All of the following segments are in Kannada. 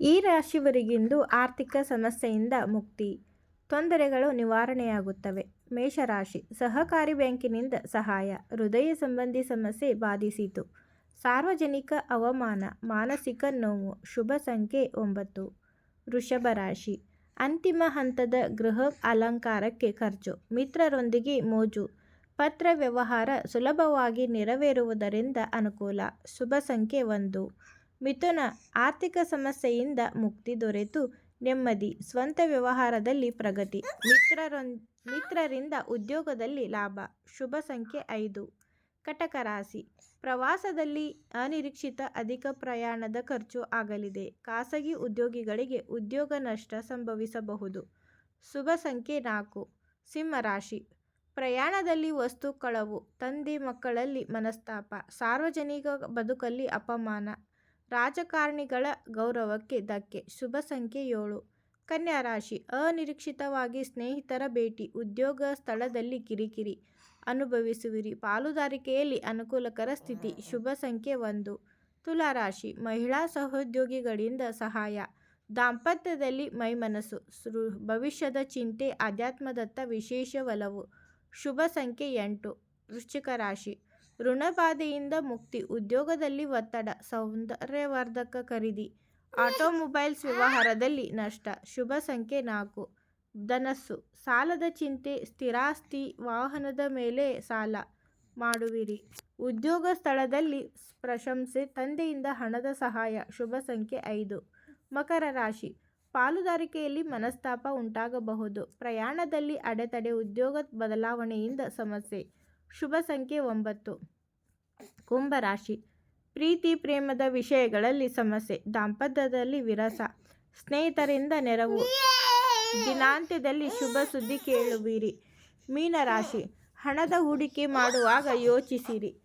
ಈ ರಾಶಿಯವರಿಗಿಂದು ಆರ್ಥಿಕ ಸಮಸ್ಯೆಯಿಂದ ಮುಕ್ತಿ, ತೊಂದರೆಗಳು ನಿವಾರಣೆಯಾಗುತ್ತವೆ. ಮೇಷರಾಶಿ, ಸಹಕಾರಿ ಬ್ಯಾಂಕಿನಿಂದ ಸಹಾಯ, ಹೃದಯ ಸಂಬಂಧಿ ಸಮಸ್ಯೆ ಬಾಧಿಸಿತು. ಸಾರ್ವಜನಿಕ ಅವಮಾನ, ಮಾನಸಿಕ ನೋವು, ಶುಭ ಸಂಖ್ಯೆ ಒಂಬತ್ತು. ವೃಷಭ ರಾಶಿ, ಅಂತಿಮ ಹಂತದ ಗೃಹ ಅಲಂಕಾರಕ್ಕೆ ಖರ್ಚು, ಮಿತ್ರರೊಂದಿಗೆ ಮೋಜು, ಪತ್ರ ವ್ಯವಹಾರ ಸುಲಭವಾಗಿ ನೆರವೇರುವುದರಿಂದ ಅನುಕೂಲ, ಶುಭ ಸಂಖ್ಯೆ ಒಂದು. ಮಿಥುನ ಆರ್ಥಿಕ ಸಮಸ್ಯೆಯಿಂದ ಮುಕ್ತಿ ದೊರೆತು. ನೆಮ್ಮದಿ, ಸ್ವಂತ ವ್ಯವಹಾರದಲ್ಲಿ ಪ್ರಗತಿ, ಮಿತ್ರರೊಂ, ಮಿತ್ರರಿಂದ ಉದ್ಯೋಗದಲ್ಲಿ ಲಾಭ, ಶುಭ ಸಂಖ್ಯೆ ಐದು. ಕಟಕ ರಾಶಿ, ಪ್ರವಾಸದಲ್ಲಿ ಅನಿರೀಕ್ಷಿತ ಅಧಿಕ ಪ್ರಯಾಣದ ಖರ್ಚು ಆಗಲಿದೆ. ಖಾಸಗಿ ಉದ್ಯೋಗಿಗಳಿಗೆ ಉದ್ಯೋಗ ನಷ್ಟ ಸಂಭವಿಸಬಹುದು. ಶುಭ ಸಂಖ್ಯೆ ನಾಲ್ಕು. ಸಿಂಹರಾಶಿ ಪ್ರಯಾಣದಲ್ಲಿ ವಸ್ತು ಕಳವು, ತಂದೆ ಮಕ್ಕಳಲ್ಲಿ ಮನಸ್ತಾಪ, ಸಾರ್ವಜನಿಕ ಬದುಕಲ್ಲಿ ಅಪಮಾನ ರಾಜಕಾರಣಿಗಳ ಗೌರವಕ್ಕೆ ಧಕ್ಕೆ. ಶುಭ ಸಂಖ್ಯೆ ಏಳು. ಕನ್ಯಾ ರಾಶಿ. ಅನಿರೀಕ್ಷಿತವಾಗಿ ಸ್ನೇಹಿತರ ಭೇಟಿ. ಉದ್ಯೋಗ ಸ್ಥಳದಲ್ಲಿ ಕಿರಿಕಿರಿ ಅನುಭವಿಸುವಿರಿ. ಪಾಲುದಾರಿಕೆಯಲ್ಲಿ ಅನುಕೂಲಕರ ಸ್ಥಿತಿ. ಶುಭ ಸಂಖ್ಯೆ ಒಂದು. ತುಲಾರಾಶಿ ಮಹಿಳಾ ಸಹೋದ್ಯೋಗಿಗಳಿಂದ ಸಹಾಯ. ದಾಂಪತ್ಯದಲ್ಲಿ ಮೈಮನಸ್ಸು. ಸೃ, ಭವಿಷ್ಯದ ಚಿಂತೆ ಆಧ್ಯಾತ್ಮದತ್ತ ವಿಶೇಷ ಒಲವು. ಶುಭ ಸಂಖ್ಯೆ ಎಂಟು. ವೃಶ್ಚಿಕ ರಾಶಿ. ಋಣಬಾಧೆಯಿಂದ ಮುಕ್ತಿ, ಉದ್ಯೋಗದಲ್ಲಿ ಒತ್ತಡ, ಸೌಂದರ್ಯವರ್ಧಕ ಖರೀದಿ, ಆಟೋಮೊಬೈಲ್ಸ್ ವ್ಯವಹಾರದಲ್ಲಿ ನಷ್ಟ, ಶುಭ ಸಂಖ್ಯೆ ನಾಲ್ಕು, ಧನಸ್ಸು, ಸಾಲದ ಚಿಂತೆ, ಸ್ಥಿರಾಸ್ತಿ, ವಾಹನದ ಮೇಲೆ ಸಾಲ ಮಾಡುವಿರಿ. ಉದ್ಯೋಗ ಸ್ಥಳದಲ್ಲಿ ಪ್ರಶಂಸೆ, ತಂದೆಯಿಂದ ಹಣದ ಸಹಾಯ, ಶುಭ ಸಂಖ್ಯೆ ಐದು, ಮಕರ ರಾಶಿ, ಪಾಲುದಾರಿಕೆಯಲ್ಲಿ ಮನಸ್ತಾಪ ಉಂಟಾಗಬಹುದು, ಪ್ರಯಾಣದಲ್ಲಿ ಅಡೆತಡೆ, ಉದ್ಯೋಗ ಬದಲಾವಣೆಯಿಂದ ಸಮಸ್ಯೆ ಶುಭ ಸಂಖ್ಯೆ ಒಂಬತ್ತು. ಕುಂಭರಾಶಿ ಪ್ರೀತಿ ಪ್ರೇಮದ ವಿಷಯಗಳಲ್ಲಿ ಸಮಸ್ಯೆ, ದಾಂಪತ್ಯದಲ್ಲಿ ವಿರಸ, ಸ್ನೇಹಿತರಿಂದ ನೆರವು. ದಿನಾಂತ್ಯದಲ್ಲಿ ಶುಭ ಸುದ್ದಿ ಕೇಳುವಿರಿ. ಮೀನರಾಶಿ ಹಣದ ಹೂಡಿಕೆ ಮಾಡುವಾಗ ಯೋಚಿಸಿರಿ.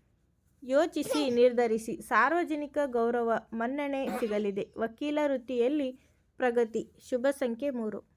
ಯೋಚಿಸಿ ನಿರ್ಧರಿಸಿ. ಸಾರ್ವಜನಿಕ ಗೌರವ ಮನ್ನಣೆ ಸಿಗಲಿದೆ. ವಕೀಲ ವೃತ್ತಿಯಲ್ಲಿ ಪ್ರಗತಿ. ಶುಭ ಸಂಖ್ಯೆ ಮೂರು.